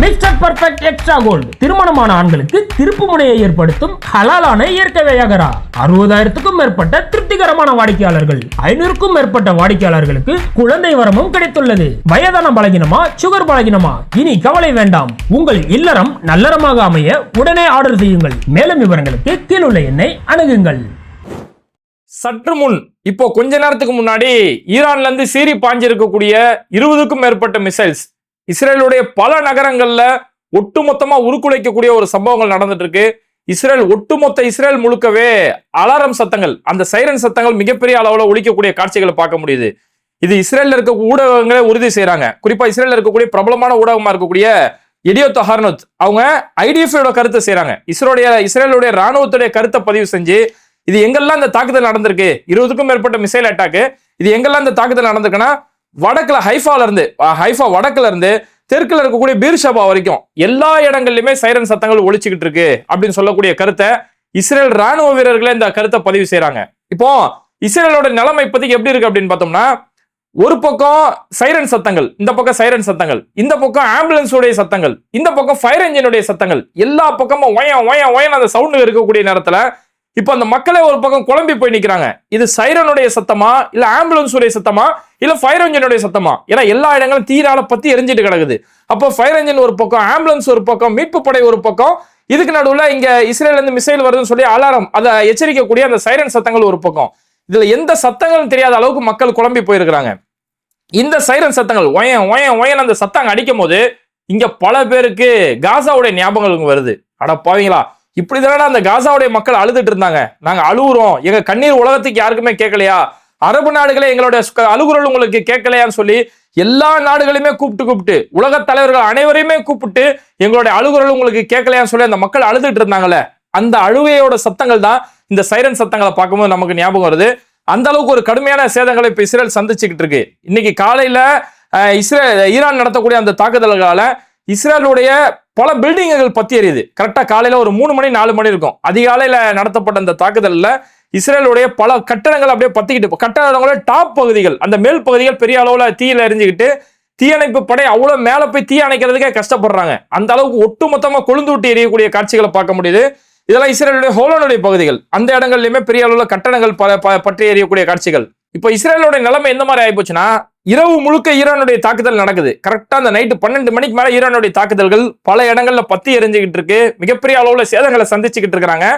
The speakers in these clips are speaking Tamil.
மிஸ்டர் பர்ஃபெக்ட் எக்ஸ்ட்ரா கோல்டு திருமணமான ஆண்களுக்கு திருப்பு முனையை ஏற்படுத்தும் ஹலாலான இயற்கை வியாகரா. அறுபதாயிரத்துக்கும் மேற்பட்ட திருப்திகரமான வாடிக்கையாளர்கள். ஐநூறுக்கும் மேற்பட்ட வாடிக்கையாளர்களுக்கு குழந்தை வரமும் கிடைத்துள்ளது. வயதான பலகினமா சுகர் பலகினமா? இனி கவலை வேண்டாம். உங்கள் இல்லறம் நல்லறமாக அமைய உடனே ஆர்டர் செய்யுங்கள். மேலும் விவரங்களுக்கு கீழுள்ள எண்ணை அணுகுங்கள். சற்று முன் இப்போ கொஞ்ச நேரத்துக்கு முன்னாடி ஈரான்ல இருந்து சீறி பாஞ்சிருக்கக்கூடிய இருபதுக்கும் மேற்பட்ட மிசைல்ஸ் இஸ்ரேலுடைய பல நகரங்கள்ல ஒட்டுமொத்தமா உருக்குலைக்கக்கூடிய ஒரு சம்பவங்கள் நடந்துட்டு இருக்கு இஸ்ரேல் ஒட்டுமொத்த இஸ்ரேல் முழுக்கவே அலாரம் சத்தங்கள் அந்த சைரன் சத்தங்கள் மிகப்பெரிய அளவில் ஒழிக்கக்கூடிய காட்சிகளை பார்க்க முடியுது. இது இஸ்ரேலில் இருக்க ஊடகங்களை உறுதி செய்கிறாங்க குறிப்பாக இஸ்ரேலில் இருக்கக்கூடிய பிரபலமான ஊடகமாக இருக்கக்கூடிய எடியோ தஹர்னத் அவங்க ஐடிஎஃப்ஐயோட கருத்தை செய்கிறாங்க இஸ்ரோடைய இஸ்ரேலுடைய ராணுவத்துடைய கருத்தை பதிவு செஞ்சு இது எங்கெல்லாம் இந்த தாக்குதல் நடந்திருக்கு இருபதுக்கும் மேற்பட்ட மிசைல் அட்டாக்கு இது எங்கெல்லாம் இந்த தாக்குதல் நடந்திருக்குன்னா வடக்குல ஹைஃபால இருந்து ஹைஃபா வடக்குல இருந்து தெற்குல இருக்கக்கூடிய பீர்ஷபா வரைக்கும் எல்லா இடங்கள்லயுமே சைரன் சத்தங்கள் ஒழிச்சுக்கிட்டு இருக்கு அப்படின்னு சொல்லக்கூடிய கருத்தை இஸ்ரேல் ராணுவ வீரர்களே இந்த கருத்தை பதிவு செய்கிறாங்க இப்போ இஸ்ரேலோட நிலைமை இப்போதைக்கு எப்படி இருக்கு அப்படின்னு பார்த்தோம்னா ஒரு பக்கம் சைரன் சத்தங்கள் இந்த பக்கம் சைரன் சத்தங்கள் இந்த பக்கம் ஆம்புலன்ஸோடைய சத்தங்கள் இந்த பக்கம் ஃபயர் என்ஜினுடைய சத்தங்கள் எல்லா பக்கமும் ஒயம் ஒயம் ஒயம் அந்த சவுண்டு இருக்கக்கூடிய நேரத்தில் இப்போ அந்த மக்களே ஒரு பக்கம் குழம்பி போய் நிற்கிறாங்க இது சைரனுடைய சத்தமா? இல்ல ஆம்புலன்ஸுடைய சத்தமா? இல்ல ஃபயர் என்ஜினுடைய சத்தமா? ஏன்னா எல்லா இடங்களும் தீரால பத்தி எரிஞ்சிட்டு கிடக்குது. அப்போ ஃபயர் என்ஜின் ஒரு பக்கம் ஆம்புலன்ஸ் ஒரு பக்கம் மீட்பு படை ஒரு பக்கம் இதுக்கு நடுவில் இங்க இஸ்ரேல இருந்து மிசைல் வருதுன்னு சொல்லி அலாரம் அதை எச்சரிக்கக்கூடிய அந்த சைரன் சத்தங்கள் ஒரு பக்கம். இதுல எந்த சத்தங்களும் தெரியாத அளவுக்கு மக்கள் குழம்பி போயிருக்கிறாங்க. இந்த சைரன் சத்தங்கள் ஒயன் ஒயன் ஒயன் அந்த சத்தம் அடிக்கும் போது இங்க பல பேருக்கு காசாவுடைய ஞாபகங்கள் வருது. அட பாவீங்களா இப்படி தானே அந்த காசாவுடைய மக்கள் அழுதுட்டு இருந்தாங்க நாங்கள் அழுகுறோம் எங்கள் கண்ணீர் உலகத்துக்கு யாருக்குமே கேட்கலையா? அரபு நாடுகளே எங்களுடைய அழுகுறல் உங்களுக்கு கேட்கலையான்னு சொல்லி எல்லா நாடுகளையுமே கூப்பிட்டு கூப்பிட்டு உலக தலைவர்கள் அனைவரையுமே கூப்பிட்டு எங்களுடைய அழுகுறல் உங்களுக்கு கேட்கலையான்னு சொல்லி அந்த மக்கள் அழுதுட்டு இருந்தாங்கல்ல அந்த அழுகையோட சத்தங்கள் தான் இந்த சைரன் சத்தங்களை பார்க்கும்போது நமக்கு ஞாபகம் வருது. அந்த அளவுக்கு ஒரு கடுமையான சேதங்களை இப்போ இஸ்ரேல் சந்திச்சுக்கிட்டு இருக்கு. இன்னைக்கு காலையில இஸ்ரேல் ஈரான் நடத்தக்கூடிய அந்த தாக்குதல்களால இஸ்ரேலுடைய பல பில்டிங்குகள் பற்றி எரியுது. கரெக்டாக காலையில் ஒரு மூணு மணி நாலு மணி இருக்கும். அதிகாலையில் நடத்தப்பட்ட அந்த தாக்குதலில் இஸ்ரேலுடைய பல கட்டடங்கள் அப்படியே பத்திக்கிட்டு கட்டடங்களோட டாப் பகுதிகள் அந்த மேல் பகுதிகள் பெரிய அளவில் தீயில் எரிஞ்சுக்கிட்டு தீயணைப்பு படை அவ்வளோ மேலே போய் தீ அணைக்கிறதுக்கே கஷ்டப்படுறாங்க. அந்த அளவுக்கு ஒட்டுமொத்தமாக கொழுந்து விட்டு எரியக்கூடிய காட்சிகளை பார்க்க முடியுது. இதெல்லாம் இஸ்ரேலுடைய ஹோலனுடைய பகுதிகள். அந்த இடங்கள்லையுமே பெரிய அளவில் கட்டடங்கள் ப- ப- பற்றி எறியக்கூடிய காட்சிகள். இப்போ இஸ்ரேலோட நிலைமை எந்த மாதிரி ஆயிப்போச்சுன்னா இரவு முழுக்க ஈரானுடைய தாக்குதல் நடக்குது. கரெக்டாக அந்த நைட்டு பன்னெண்டு மணிக்கு மேலே ஈரானுடைய தாக்குதல்கள் பல இடங்களில் பத்தி எரிஞ்சுக்கிட்டு இருக்கு. மிகப்பெரிய அளவில் சேதங்களை சந்திச்சுக்கிட்டு இருக்காங்க.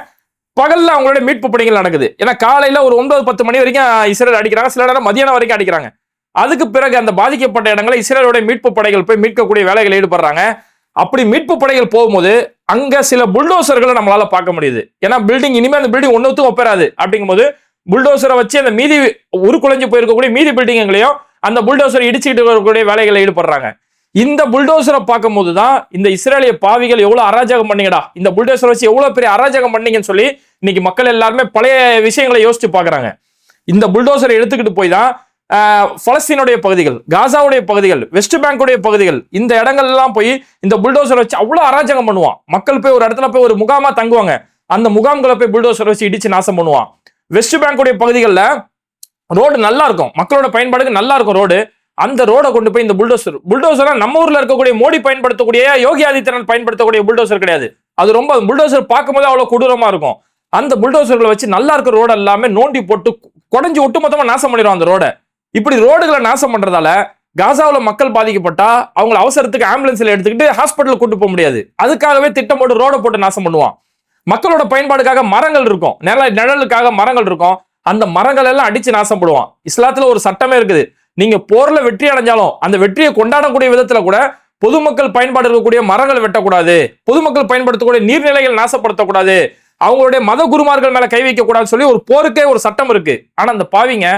பகலில் அவங்களுடைய மீட்பு பணிகள் நடக்குது. ஏன்னா காலையில் ஒரு ஒன்பது பத்து மணி வரைக்கும் இஸ்ரேல் அடிக்கிறாங்க. சில நேரம் மதியானம் வரைக்கும் அடிக்கிறாங்க. அதுக்கு பிறகு அந்த பாதிக்கப்பட்ட இடங்களை இஸ்ரேலுடைய மீட்பு படைகள் போய் மீட்கக்கூடிய வேலைகள் ஈடுபடுறாங்க. அப்படி மீட்பு படைகள் போகும்போது அங்க சில புல்டோசர்களை நம்மளால பார்க்க முடியுது. ஏன்னா பில்டிங் இனிமே அந்த பில்டிங் ஒன்றுத்தும் ஒப்பேராது அப்படிங்கும்போது புல்டோசரை வச்சு அந்த மீதி உருக்குலைஞ்சு போயிருக்கக்கூடிய மீதி பில்டிங்களையும் அந்த புல்டோசரை இடிச்சுக்கிட்டு வரக்கூடிய வேலைகளை ஈடுபடுறாங்க. இந்த புல்டோசரை பார்க்கும்போது தான் இந்த இஸ்ரேலிய பாவிகள் எவ்வளோ அராஜகம் பண்ணீங்கடா. இந்த புல்டோசரை வச்சு எவ்வளோ பெரிய அராஜகம் பண்ணீங்கன்னு சொல்லி இன்னைக்கு மக்கள் எல்லாருமே பழைய விஷயங்களை யோசிச்சு பார்க்குறாங்க. இந்த புல்டோசரை எடுத்துக்கிட்டு போய் தான் பலஸ்தீனுடைய பகுதிகள் காசாவுடைய பகுதிகள் வெஸ்ட் பேங்குடைய பகுதிகள் இந்த இடங்கள்லாம் போய் இந்த புல்டோசரை வச்சு அவ்வளோ அராஜகம் பண்ணுவான். மக்கள் போய் ஒரு இடத்துல போய் ஒரு முகாமா தங்குவாங்க. அந்த முகாம்களை போய் புல்டோசரை வச்சு இடிச்சு நாசம் பண்ணுவான். வெஸ்ட் பேங்குடைய பகுதிகளில் ரோடு நல்லா இருக்கும் மக்களோட பயன்பாடுக்கு நல்லா இருக்கும் ரோடு அந்த ரோடை கொண்டு போய் இந்த புல்டோசர் புல்டோசரா நம்ம ஊர்ல இருக்கக்கூடிய மோடி பயன்படுத்தக்கூடிய யோகி ஆதித்யநாத் பயன்படுத்தக்கூடிய புல்டோசர் கிடையாது. அது ரொம்ப புல்டோசர் பார்க்கும்போது அவ்வளவு கொடூரமா இருக்கும். அந்த புல்டோசர்களை வச்சு நல்லா இருக்கிற ரோடு எல்லாமே நோண்டி போட்டு குடஞ்சி ஒட்டுமொத்தமா நாசம் பண்ணிடும் அந்த ரோடை இப்படி ரோடுகளை நாசம் பண்றதால காசாவில் மக்கள் பாதிக்கப்பட்டா அவங்களை அவசரத்துக்கு ஆம்புலன்ஸ்ல எடுத்துக்கிட்டு ஹாஸ்பிட்டல் கூட்டு போக முடியாது. அதுக்காகவே திட்டம் போட்டு ரோடை போட்டு நாசம் பண்ணுவான். மக்களோட பயன்பாடுக்காக மரங்கள் இருக்கும். நில நிழலுக்காக மரங்கள் இருக்கும். அந்த மரங்கள் எல்லாம் அடிச்சு நாசம் போடுவான் இஸ்லாத்துல ஒரு சட்டமே இருக்குது. நீங்க போர்ல வெற்றி அடைஞ்சாலும் அந்த வெற்றியை கொண்டாடக்கூடிய விதத்துல கூட பொதுமக்கள் பயன்பாடு இருக்கக்கூடிய மரங்கள் வெட்டக்கூடாது. பொதுமக்கள் பயன்படுத்தக்கூடிய நீர்நிலைகள் நாசப்படுத்தக்கூடாது. அவங்களுடைய மத குருமார்கள் மேல கை வைக்க கூடாதுன்னு சொல்லி ஒரு போருக்கே ஒரு சட்டம் இருக்கு. ஆனா அந்த பாவிங்க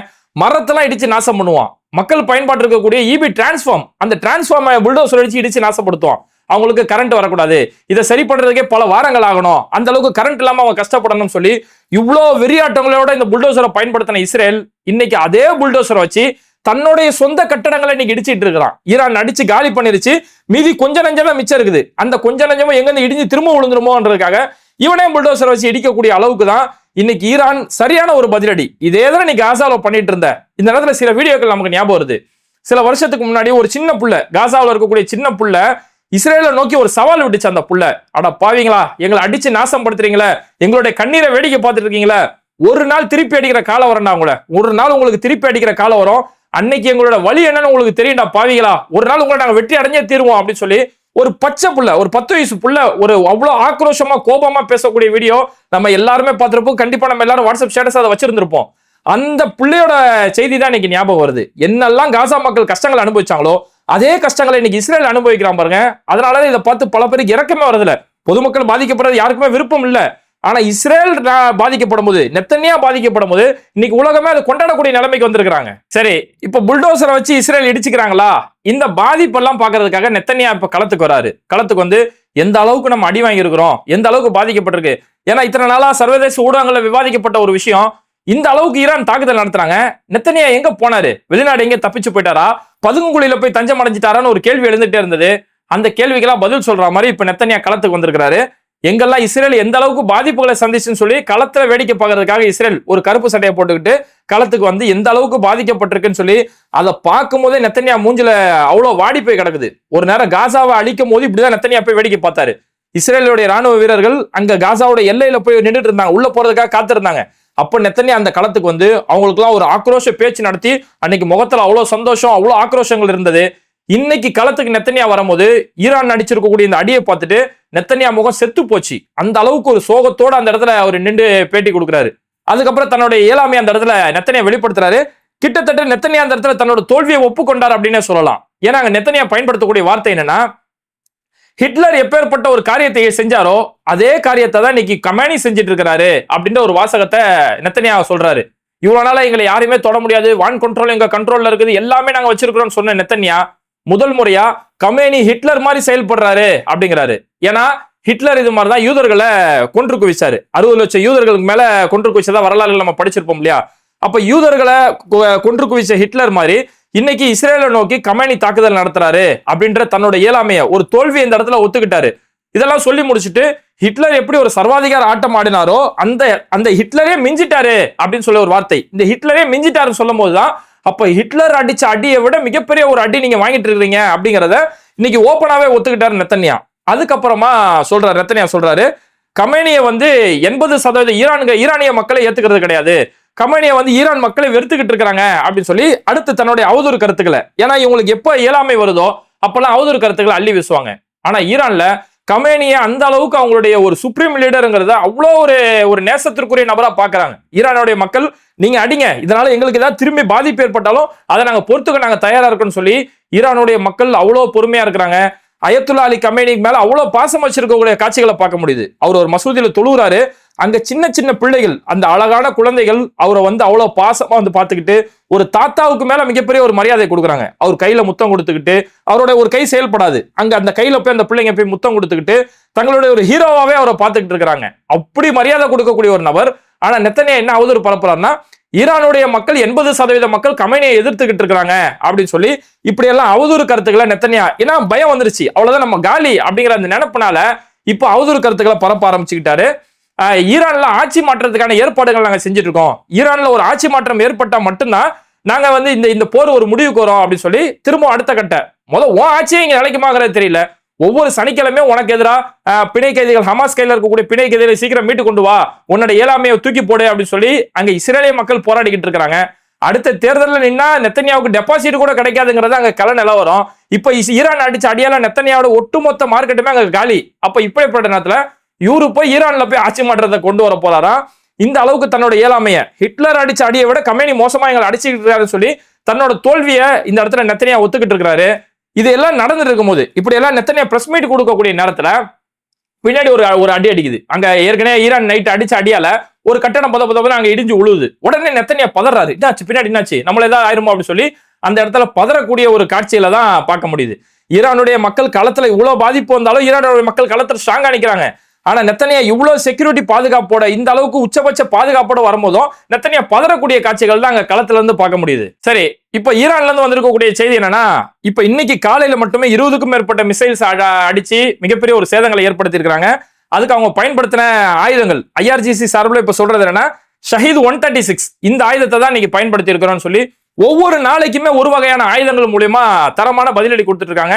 மரத்தெல்லாம் இடிச்சு நாசம் பண்ணுவான். மக்கள் பயன்பாட்டு இருக்கக்கூடிய இபி டிரான்ஸ்ஃபார்ம் அந்த டிரான்ஸ்ஃபார்ம் புல்டோசர் அடிச்சு இடிச்சு நாசப்படுத்துவான். அவங்களுக்கு கரண்ட் வரக்கூடாது. இதை சரி பண்றதுக்கே பல வாரங்கள் ஆகணும். அந்த அளவுக்கு கரண்ட் இல்லாம அவங்க கஷ்டப்படணும்னு சொல்லி இவ்வளோ வெறியாட்டங்களோட இந்த புல்டோசரை பயன்படுத்தின இஸ்ரேல் இன்னைக்கு அதே புல்டோசரை வச்சு தன்னுடைய சொந்த கட்டடங்களை இன்னைக்கு இடிச்சிட்டு இருக்கிறான். ஈரான் அடிச்சு காலி பண்ணிருச்சு. மீதி கொஞ்ச நஞ்சமா மிச்சம் இருக்குது. அந்த கொஞ்ச நஞ்சமும் எங்கேருந்து இடிஞ்சு திரும்ப விழுந்துருமோன்றதுக்காக இவனே புல்டோசரை வச்சு இடிக்கக்கூடிய அளவுக்கு தான் இன்னைக்கு ஈரான் சரியான ஒரு பதிலடி. இதே தான் நீ காசாவில் பண்ணிட்டு இருந்த. இந்த நேரத்தில் சில வீடியோக்கள் நமக்கு ஞாபகம் வருது. சில வருஷத்துக்கு முன்னாடி ஒரு சின்ன புள்ள காசாவில் இருக்கக்கூடிய சின்ன புள்ள இஸ்ரேலை நோக்கி ஒரு சவால் விட்டுச்சு அந்த புள்ள. அட பாவீங்களா? எங்களை அடிச்சு நாசம் படுத்துறீங்களே எங்களுடைய கண்ணீரை வேடிக்கை பார்த்துட்டு இருக்கீங்களே ஒரு நாள் திருப்பி அடிக்கிற காலம் வரண்டா உங்களை. ஒரு நாள் உங்களுக்கு திருப்பி அடிக்கிற காலம் வரும். அன்னைக்கு எங்களோட வழி என்னன்னு உங்களுக்கு தெரியும்டா பாவீங்களா? ஒரு நாள் உங்களை நாங்கள் வெற்றி அடைஞ்சே தீருவோம் அப்படின்னு சொல்லி ஒரு பச்சை புள்ள ஒரு பத்து வயசு புள்ள ஒரு அவ்வளோ ஆக்ரோஷமா கோபமா பேசக்கூடிய வீடியோ நம்ம எல்லாருமே பார்த்துருப்போம். கண்டிப்பா நம்ம எல்லாரும் வாட்ஸ்அப் ஸ்டேட்டஸ் அதை வச்சிருந்திருப்போம். அந்த பிள்ளையோட செய்தி தான் இன்னைக்கு ஞாபகம் வருது. என்னெல்லாம் காசா மக்கள் கஷ்டங்கள் அனுபவிச்சாங்களோ அதே கஷ்டங்களை இன்னைக்கு இஸ்ரேல் அனுபவிக்கிறான் பாருங்க. அதனால இதை பார்த்து பல பேருக்கு இறக்கமே வரதில்ல பொதுமக்கள் பாதிக்கப்படுறது யாருக்குமே விருப்பம் இல்லை. ஆனா இஸ்ரேல் பாதிக்கப்படும் போது நெத்தனியா பாதிக்கப்படும் போது இன்னைக்கு உலகமே அதை கொண்டாடக்கூடிய நிலைமைக்கு வந்திருக்கிறாங்க. சரி இப்ப புல்டோசரை வச்சு இஸ்ரேல் இடிச்சுக்கிறாங்களா? இந்த பாதிப்பெல்லாம் பாக்குறதுக்காக நெத்தனியா இப்ப களத்துக்கு வராரு. களத்துக்கு வந்து எந்த அளவுக்கு நம்ம அடி வாங்கியிருக்கிறோம்? எந்த அளவுக்கு பாதிக்கப்பட்டிருக்கு? ஏன்னா இத்தனை நாளா சர்வதேச ஊடகங்களில் விவாதிக்கப்பட்ட ஒரு விஷயம் இந்த அளவுக்கு ஈரான் தாக்குதல் நடத்துறாங்க. நெத்தனியா எங்க போனாரு? வெளிநாடு எங்க தப்பிச்சு போயிட்டாரா? பதுங்குகுழியில போய் தஞ்சம் அடைஞ்சிட்டாரான்னு ஒரு கேள்வி எழுந்துட்டே இருந்தது. அந்த கேள்விக்கெல்லாம் பதில் சொல்ற மாதிரி இப்ப நெத்தனியா களத்துக்கு வந்திருக்கிறாரு. எங்கெல்லாம் இஸ்ரேல் எந்த அளவுக்கு பாதிப்புகளை சந்திச்சுன்னு சொல்லி களத்துல வேடிக்கை பார்க்கறதுக்காக இஸ்ரேல் ஒரு கருப்பு சட்டையை போட்டுக்கிட்டு களத்துக்கு வந்து எந்த அளவுக்கு பாதிக்கப்பட்டிருக்குன்னு சொல்லி அதை பார்க்கும் போதே நெத்தனியா மூஞ்சில அவ்வளவு வாடி போய் கிடக்குது. ஒரு நேரம் காசாவை அழிக்கும் போது இப்படிதான் நெத்தனியா போய் வேடிக்கை பார்த்தாரு. இஸ்ரேலுடைய ராணுவ வீரர்கள் அங்க காசாவோட எல்லையில போய் நின்றுட்டு இருந்தாங்க. உள்ள போறதுக்காக காத்திருந்தாங்க. அப்போ நெத்தனியா அந்த களத்துக்கு வந்து அவங்களுக்குலாம் ஒரு ஆக்ரோஷ பேச்சு நடத்தி அன்னைக்கு முகத்தில் அவ்வளோ சந்தோஷம் அவ்வளோ ஆக்ரோஷங்கள் இருந்தது. இன்னைக்கு களத்துக்கு நெத்தனியா வரும்போது ஈரான் நடிச்சிருக்கக்கூடிய இந்த அடியை பார்த்துட்டு நெத்தனியா முகம் செத்து போச்சு. அந்த அளவுக்கு ஒரு சோகத்தோட அந்த இடத்துல அவர் நின்று பேட்டி கொடுக்குறாரு. அதுக்கப்புறம் தன்னுடைய இயலாமை அந்த இடத்துல நெத்தனியா வெளிப்படுத்துறாரு. கிட்டத்தட்ட நெத்தனியா அந்த இடத்துல தன்னோட தோல்வியை ஒப்புக்கொண்டார் அப்படின்னே சொல்லலாம். ஏன்னா அங்க நெத்தனியா பயன்படுத்தக்கூடிய வார்த்தை என்னன்னா ஹிட்லர் எப்பேற்பட்ட ஒரு காரியத்தை செஞ்சாரோ அதே காரியத்தை தான் இன்னைக்கு கமானி செஞ்சுட்டு இருக்கிறாரு அப்படின்ற ஒரு வாசகத்தை நெத்தனியாக சொல்றாரு. இவ்வளவு நாளா எங்களை யாரையுமே தொட முடியாது வான் கண்ட்ரோல் எங்க கண்ட்ரோல்ல இருக்குது எல்லாமே நாங்க வச்சிருக்கிறோம்னு சொன்ன நெத்தன்யா முதல் முறையா கமேனி ஹிட்லர் மாதிரி செயல்படுறாரு அப்படிங்கிறாரு. ஏன்னா ஹிட்லர் இது மாதிரி தான் யூதர்களை கொன்று குவிச்சாரு. அறுபது லட்சம் யூதர்களுக்கு மேல கொன்று குவிச்சதா வரலாறுகள் நம்ம படிச்சிருப்போம் இல்லையா? அப்ப யூதர்களை கொன்று குவிச்ச ஹிட்லர் மாதிரி இன்னைக்கு இஸ்ரேலை நோக்கி கமேனி தாக்குதல் நடத்துறாரு அப்படின்ற தன்னோட இயலாமைய ஒரு தோல்வி இந்த இடத்துல ஒத்துக்கிட்டாரு. இதெல்லாம் சொல்லி முடிச்சுட்டு ஹிட்லர் எப்படி ஒரு சர்வாதிகார ஆட்டம் ஆடினாரோ அந்த அந்த ஹிட்லரே மிஞ்சிட்டாரு அப்படின்னு சொல்ல ஒரு வார்த்தை. இந்த ஹிட்லரே மிஞ்சிட்டாருன்னு சொல்லும் போதுதான் அப்ப ஹிட்லர் அடிச்ச அடியை விட மிகப்பெரிய ஒரு அடி நீங்க வாங்கிட்டு இருக்கிறீங்க அப்படிங்கறத இன்னைக்கு ஓப்பனாவே ஒத்துக்கிட்டாரு நெத்தன்யா. அதுக்கப்புறமா சொல்றாரு நெத்தன்யா சொல்றாரு கமேனியை வந்து எண்பது சதவீத ஈரானுங்க ஈரானிய மக்களை ஏத்துக்கிறது கிடையாது. கமனியை வந்து ஈரான் மக்களை வெறுத்துக்கிட்டு இருக்கிறாங்க அப்படின்னு சொல்லி அடுத்து தன்னுடைய அவதூறு கருத்துக்களை. ஏன்னா இவங்களுக்கு எப்போ இயலாமை வருதோ அப்பெல்லாம் அவதூறு கருத்துக்களை அள்ளி வீசுவாங்க. ஆனா ஈரான்ல கமேனியை அந்த அளவுக்கு அவங்களுடைய ஒரு சுப்ரீம் லீடருங்கிறத அவ்வளோ ஒரு ஒரு நேசத்திற்குரிய நபராக பார்க்குறாங்க. ஈரானுடைய மக்கள் நீங்கள் அடிங்க. இதனால எங்களுக்கு ஏதாவது திரும்பி பாதிப்பு ஏற்பட்டாலும் அதை நாங்கள் பொறுத்துக்க நாங்கள் தயாராக இருக்கோம்னு சொல்லி ஈரானுடைய மக்கள் அவ்வளோ பொறுமையாக இருக்கிறாங்க. அயத்துல்லா அலி கமேனிக்கு மேலே அவ்வளோ பாசம் வச்சிருக்கக்கூடிய காட்சிகளை பார்க்க முடியுது. அவர் ஒரு மசூதியில் தொழுகிறாரு. அங்க சின்ன சின்ன பிள்ளைகள் அந்த அழகான குழந்தைகள் அவரை வந்து அவ்வளவு பாசமா வந்து பார்த்துக்கிட்டு ஒரு தாத்தாவுக்கு மேல மிகப்பெரிய ஒரு மரியாதை கொடுக்குறாங்க. அவர் கையில முத்தம் கொடுத்துக்கிட்டு அவரோட ஒரு கை செயல்படாது. அங்க அந்த கையில போய் அந்த பிள்ளைங்க போய் முத்தம் கொடுத்துக்கிட்டு தங்களுடைய ஒரு ஹீரோவாவே அவரை பார்த்துக்கிட்டு இருக்கிறாங்க. அப்படி மரியாதை கொடுக்கக்கூடிய ஒரு நபர். ஆனா நெத்தனியா என்ன அவதூறு பரப்புறாருன்னா ஈரானுடைய மக்கள் எண்பது சதவீத மக்கள் கமேனியை எதிர்த்துக்கிட்டு இருக்கிறாங்க அப்படின்னு சொல்லி இப்படி எல்லாம் அவதூறு கருத்துக்களை நெத்தனியா ஏன்னா பயம் வந்துருச்சு. அவ்வளவுதான் நம்ம காலி அப்படிங்கிற அந்த நினைப்புனால இப்போ அவதூறு கருத்துக்களை பரப்ப ஆரம்பிச்சுக்கிட்டாரு. ஈரான்ல ஆட்சி மாற்றத்துக்கான ஏற்பாடுகள் நாங்கள் செஞ்சுட்டு இருக்கோம் ஈரான்ல ஒரு ஆட்சி மாற்றம் ஏற்பட்டால் மட்டும்தான் நாங்கள் வந்து இந்த இந்த போர் ஒரு முடிவுக்கு வரோம் அப்படின்னு சொல்லி திரும்ப அடுத்த கட்ட. முதல் உன் ஆட்சியே இங்கே நிலைக்குமாங்கிறது தெரியல. ஒவ்வொரு சனிக்கிழமையும் உனக்கு எதிராக பிணை கைதிகள் ஹமாஸ் கையில் இருக்கக்கூடிய பிணை கைதிகளை சீக்கிரம் மீட்டு கொண்டு வா. உன்னோட இயலாமையை தூக்கி போடு அப்படின்னு சொல்லி அங்கே இஸ்ரேலிய மக்கள் போராடிக்கிட்டு இருக்கிறாங்க. அடுத்த தேர்தலில் நின்னா நெத்தனியாவுக்கு டெபாசிட் கூட கிடைக்காதுங்கிறது அங்கே கல நிலவரம் இப்போ இஸ்- ஈரான் அடிச்ச அடியால நெத்தனியாவோட ஒட்டுமொத்த மார்க்கெட்டுமே அங்கே காலி. அப்போ இப்படிப்பட்ட நேரத்தில் இவரு போய் ஈரான்ல போய் ஆட்சி மாற்றத்தை கொண்டு வர போறாராம் இந்த அளவுக்கு தன்னோட இயலாமைய. ஹிட்லர் அடிச்ச அடியை விட கம்பெனி மோசமா எங்களை அடிச்சுக்கிட்டு இருக்காருன்னு சொல்லி தன்னோட தோல்வியை இந்த இடத்துல நெத்தனியா ஒத்துக்கிட்டு இருக்கிறாரு. இது எல்லாம் நடந்துட்டு இருக்கும்போது இப்படி எல்லாம் நெத்தனியா பிரஸ் மீட் கொடுக்கக்கூடிய நேரத்துல பின்னாடி ஒரு ஒரு அடி அடிக்குது. அங்க ஏற்கனவே ஈரான் நைட் அடிச்ச அடியால ஒரு கட்டணம் பத பத அங்க இடிஞ்சு உழுவுது. உடனே நெத்தனியா பதறாரு. என்னாச்சு? பின்னாடி என்னாச்சு? நம்மள ஏதாவது ஆயிருமோ அப்படின்னு சொல்லி அந்த இடத்துல பதறக்கூடிய ஒரு காட்சியில தான் பார்க்க முடியுது. ஈரானுடைய மக்கள் களத்துல இவ்வளவு பாதிப்பு வந்தாலும் ஈரானுடைய மக்கள் களத்துல ஸ்ட்ராங்கா நிக்கிறாங்க. ஆனா நெத்தனையா இவ்வளவு செக்யூரிட்டி பாதுகாப்போட இந்த அளவுக்கு உச்சபட்ச பாதுகாப்போட வரும்போதும் நெத்தனையா பதறக்கூடிய காட்சிகள் தான் அங்க களத்துல இருந்து பார்க்க முடியுது. சரி இப்ப ஈரான்ல இருந்து வந்திருக்கக்கூடிய செய்தி என்னன்னா இப்ப இன்னைக்கு காலையில மட்டுமே இருபதுக்கும் மேற்பட்ட மிசைல்ஸ் அடிச்சு மிகப்பெரிய ஒரு சேதங்களை ஏற்படுத்தி இருக்காங்க அதுக்கு அவங்க பயன்படுத்தின ஆயுதங்கள் ஐஆர்ஜிசி சார்பில் இப்ப சொல்றது என்னன்னா ஷஹீத் ஒன் தேர்ட்டி சிக்ஸ் இந்த ஆயுதத்தை தான் இன்னைக்கு பயன்படுத்தி இருக்கிறோம்னு சொல்லி ஒவ்வொரு நாளைக்குமே ஒரு வகையான ஆயுதங்கள் மூலியமா தரமான பதிலடி கொடுத்துட்டு இருக்காங்க.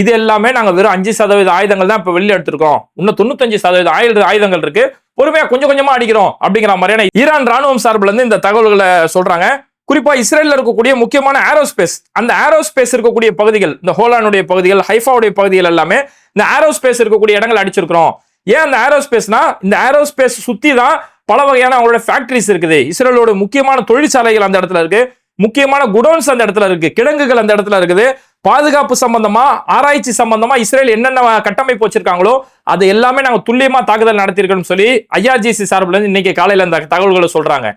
இது எல்லாமே நாங்கள் வெறும் அஞ்சு சதவீத ஆயுதங்கள் தான் இப்போ வெளியே எடுத்திருக்கோம். இன்னும் தொண்ணூத்தஞ்சு சதவீத ஆயுத ஆயுதங்கள் இருக்கு. பொறுமையா கொஞ்சம் கொஞ்சமா அடிக்கிறோம் அப்படிங்கிற மாதிரியான ஈரான் ராணுவம் சார்பில் இருந்து இந்த தகவல்களை சொல்றாங்க. குறிப்பா இஸ்ரேலில் இருக்கக்கூடிய முக்கியமான ஏரோஸ்பேஸ் அந்த ஏரோஸ்பேஸ் இருக்கக்கூடிய பகுதிகள் இந்த ஹோலானுடைய பகுதிகள் ஹைஃபாவுடைய பகுதிகள் எல்லாமே இந்த ஏரோஸ்பேஸ் இருக்கக்கூடிய இடங்கள் அடிச்சிருக்கிறோம். ஏன் அந்த ஏரோஸ்பேஸ்னா இந்த ஏரோஸ்பேஸ் சுத்தி தான் பல வகையான அவங்களோட ஃபேக்டரிஸ் இருக்குது. இஸ்ரேலோட முக்கியமான தொழிற்சாலைகள் அந்த இடத்துல இருக்கு. முக்கியமான குடோன்ஸ் அந்த இடத்துல இருக்கு. கிடங்குகள் அந்த இடத்துல இருக்குது. பாதுகாப்பு சம்பந்தமா ஆராய்ச்சி சம்பந்தமா இஸ்ரேல் என்னென்ன கட்டமைப்பு வச்சிருக்காங்களோ அது எல்லாமே நாங்கள் துல்லியமா தாக்குதல் நடத்தியிருக்கோம்னு சொல்லி ஐஆர்ஜிசி சார்பில் இருந்து இன்னைக்கு காலையில அந்த தகவல்களை சொல்றாங்க.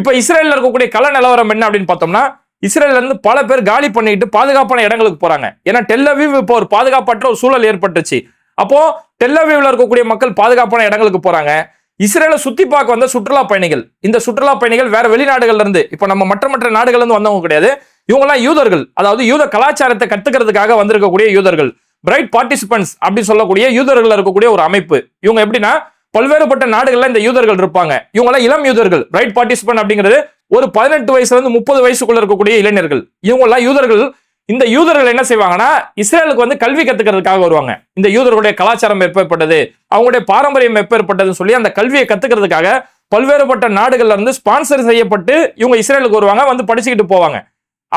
இப்ப இஸ்ரேலில் இருக்கக்கூடிய கள நிலவரம் என்ன அப்படின்னு பார்த்தோம்னா இஸ்ரேல இருந்து பல பேர் காலி பண்ணிட்டு பாதுகாப்பான இடங்களுக்கு போறாங்க. ஏன்னா டெல்லவீவ் இப்போ ஒரு பாதுகாப்பற்ற ஒரு சூழல் ஏற்பட்டுச்சு அப்போ டெல்லவீவ்ல இருக்கக்கூடிய மக்கள் பாதுகாப்பான இடங்களுக்கு போறாங்க. இஸ்ரேலை சுத்தி பார்க்க வந்த சுற்றுலா பயணிகள் இந்த சுற்றுலா பயணிகள் வேற வெளிநாடுகள்ல இருந்து இப்போ நம்ம மற்ற மற்ற நாடுகள்ல இருந்து வந்தவங்க கிடையாது. இவங்கெல்லாம் யூதர்கள். அதாவது யூத கலாச்சாரத்தை கத்துக்கிறதுக்காக வந்திருக்கக்கூடிய யூதர்கள். பிரைட் பார்ட்டிசிபென்ட்ஸ் அப்படின்னு சொல்லக்கூடிய யூதர்கள் இருக்கக்கூடிய ஒரு அமைப்பு. இவங்க எப்படின்னா பல்வேறுபட்ட நாடுகள்ல இந்த யூதர்கள் இருப்பாங்க. இவங்கெல்லாம் இளம் யூதர்கள். பிரைட் பார்ட்டிசிபென்ட் அப்படிங்கிறது ஒரு பதினெட்டு வயசுல இருந்து முப்பது வயசுக்குள்ள இருக்கக்கூடிய இளைஞர்கள். இவங்கெல்லாம் யூதர்கள் இந்த யூதர்கள் என்ன செய்வாங்கன்னா இஸ்ரேலுக்கு வந்து கல்வி கத்துக்கிறதுக்காக வருவாங்க. இந்த யூதர்களுடைய கலாச்சாரம் எப்பேற்பட்டது அவங்களுடைய பாரம்பரியம் எப்பேற்பட்டதுன்னு சொல்லி அந்த கல்வியை கத்துக்கிறதுக்காக பல்வேறுபட்ட நாடுகள்ல இருந்து ஸ்பான்சர் செய்யப்பட்டு இவங்க இஸ்ரேலுக்கு வருவாங்க வந்து படிச்சுக்கிட்டு போவாங்க.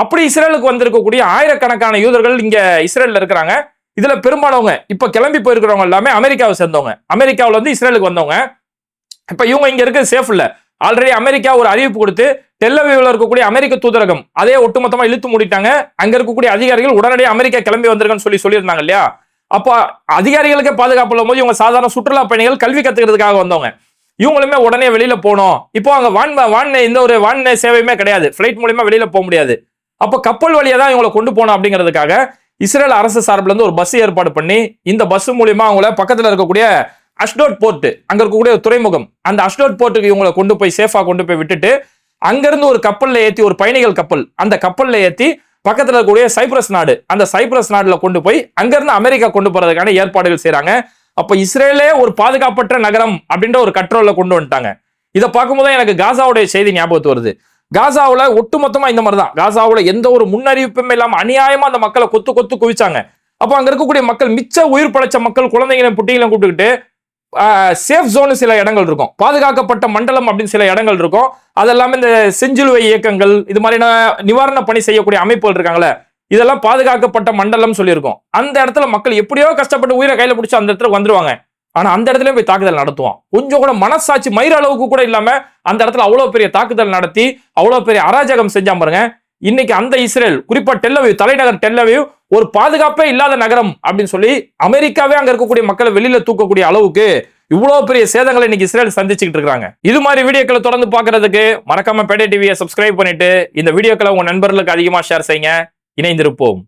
அப்படி இஸ்ரேலுக்கு வந்திருக்கக்கூடிய ஆயிரக்கணக்கான யூதர்கள் இங்க இஸ்ரேல்ல இருக்கிறாங்க. இதுல பெரும்பாலவங்க இப்ப கிளம்பி போயிருக்கிறவங்க எல்லாமே அமெரிக்காவை சேர்ந்தவங்க. அமெரிக்காவில் வந்து இஸ்ரேலுக்கு வந்தவங்க. இப்ப இவங்க இங்க இருக்க சேஃப் இல்ல. ஆல்ரெடி அமெரிக்கா ஒரு அறிவிப்பு கொடுத்து டெல்லவியில் இருக்கக்கூடிய அமெரிக்க தூதரகம் அதே ஒட்டுமொத்தமா இழுத்து மூடிட்டாங்க. அங்க இருக்கக்கூடிய அதிகாரிகள் உடனடியாக அமெரிக்கா கிளம்பி வந்திருக்கன்னு சொல்லி சொல்லியிருந்தாங்க இல்லையா? அப்போ அதிகாரிகளுக்கே பாதுகாப்பு இல்லாம போது இவங்க சாதாரண சுற்றுலா பயணிகள் கல்வி கத்துக்கிறதுக்காக வந்தவங்க. இவங்களுமே உடனே வெளியில போனோம். இப்போ அங்க வான் வான் இந்த ஒரு வான் சேவையுமே கிடையாது. ஃபிளைட் மூலியமா வெளியில போக முடியாது. அப்போ கப்பல் வழியா தான் இவங்களை கொண்டு போகணும் அப்படிங்கிறதுக்காக இஸ்ரேல் அரசு சார்பில் இருந்து ஒரு பஸ் ஏற்பாடு பண்ணி இந்த பஸ் மூலியமா அவங்கள பக்கத்துல இருக்கக்கூடிய அஷ்டோட் போர்ட் அங்க இருக்கக்கூடிய துறைமுகம் அந்த அஷ்டோட் போர்ட்டுக்கு இவங்களை கொண்டு போய் சேஃபா கொண்டு போய் விட்டுட்டு அங்கிருந்து ஒரு கப்பல்ல ஏத்தி ஒரு பயணிகள் கப்பல் அந்த கப்பல்ல ஏத்தி பக்கத்துல இருக்கக்கூடிய சைப்ரஸ் நாடு அந்த சைப்ரஸ் நாடுல கொண்டு போய் அங்கிருந்து அமெரிக்கா கொண்டு போறதுக்கான ஏற்பாடுகள் செய்கிறாங்க அப்ப இஸ்ரேலே ஒரு பாதுகாப்பற்ற நகரம் அப்படின்ற ஒரு கட்ரோல்ல கொண்டு வந்துட்டாங்க. இதை பார்க்கும்போது தான் எனக்கு காசாவுடைய செய்தி ஞாபகத்து வருது. காசாவில் ஒட்டுமொத்தமாக இந்த மாதிரி தான் காசாவில் எந்த ஒரு முன்னறிவிப்பும் இல்லாமல் அநியாயமாக அந்த மக்களை கொத்து கொத்து குவிச்சாங்க. அப்போ அங்கே இருக்கக்கூடிய மக்கள் மிச்ச உயிர் படைச்ச மக்கள் குழந்தைங்களை புட்டிகளை கூப்பிட்டுக்கிட்டு சேஃப் ஜோனு சில இடங்கள் இருக்கும். பாதுகாக்கப்பட்ட மண்டலம் அப்படின்னு சில இடங்கள் இருக்கும். அதெல்லாமே இந்த செஞ்சிலுவை இயக்கங்கள் இது மாதிரியான நிவாரண பணி செய்யக்கூடிய அமைப்புகள் இருக்காங்களே இதெல்லாம் பாதுகாக்கப்பட்ட மண்டலம் சொல்லியிருக்கோம். அந்த இடத்துல மக்கள் எப்படியோ கஷ்டப்பட்டு உயிரை கையில் பிடிச்சி அந்த இடத்துல வந்துருவாங்க. ஆனா அந்த இடத்துல போய் தாக்குதல் நடத்துவான். கொஞ்சம் கூட மனசாட்சி மயிர் அளவுக்கு கூட இல்லாம அந்த இடத்துல அவ்வளவு பெரிய தாக்குதல் நடத்தி அவ்வளவு பெரிய அராஜகம் செஞ்சா பாருங்க. இன்னைக்கு அந்த இஸ்ரேல் குறிப்பா டெல்லவிவ் தலைநகர் டெல்லவிவ் ஒரு பாதுகாப்பே இல்லாத நகரம் அப்படின்னு சொல்லி அமெரிக்காவே அங்க இருக்கக்கூடிய மக்களை வெளியில தூக்கக்கூடிய அளவுக்கு இவ்வளவு பெரிய சேதங்களை இன்னைக்கு இஸ்ரேல் சந்திச்சுக்கிட்டு இருக்காங்க. இது மாதிரி வீடியோக்களை தொடர்ந்து பார்க்கறதுக்கு மறக்காம பேடே டிவியை சப்ஸ்கிரைப் பண்ணிட்டு இந்த வீடியோக்களை உங்க நண்பர்களுக்கு அதிகமா ஷேர் செய்யுங்க. இணைந்திருப்போம்.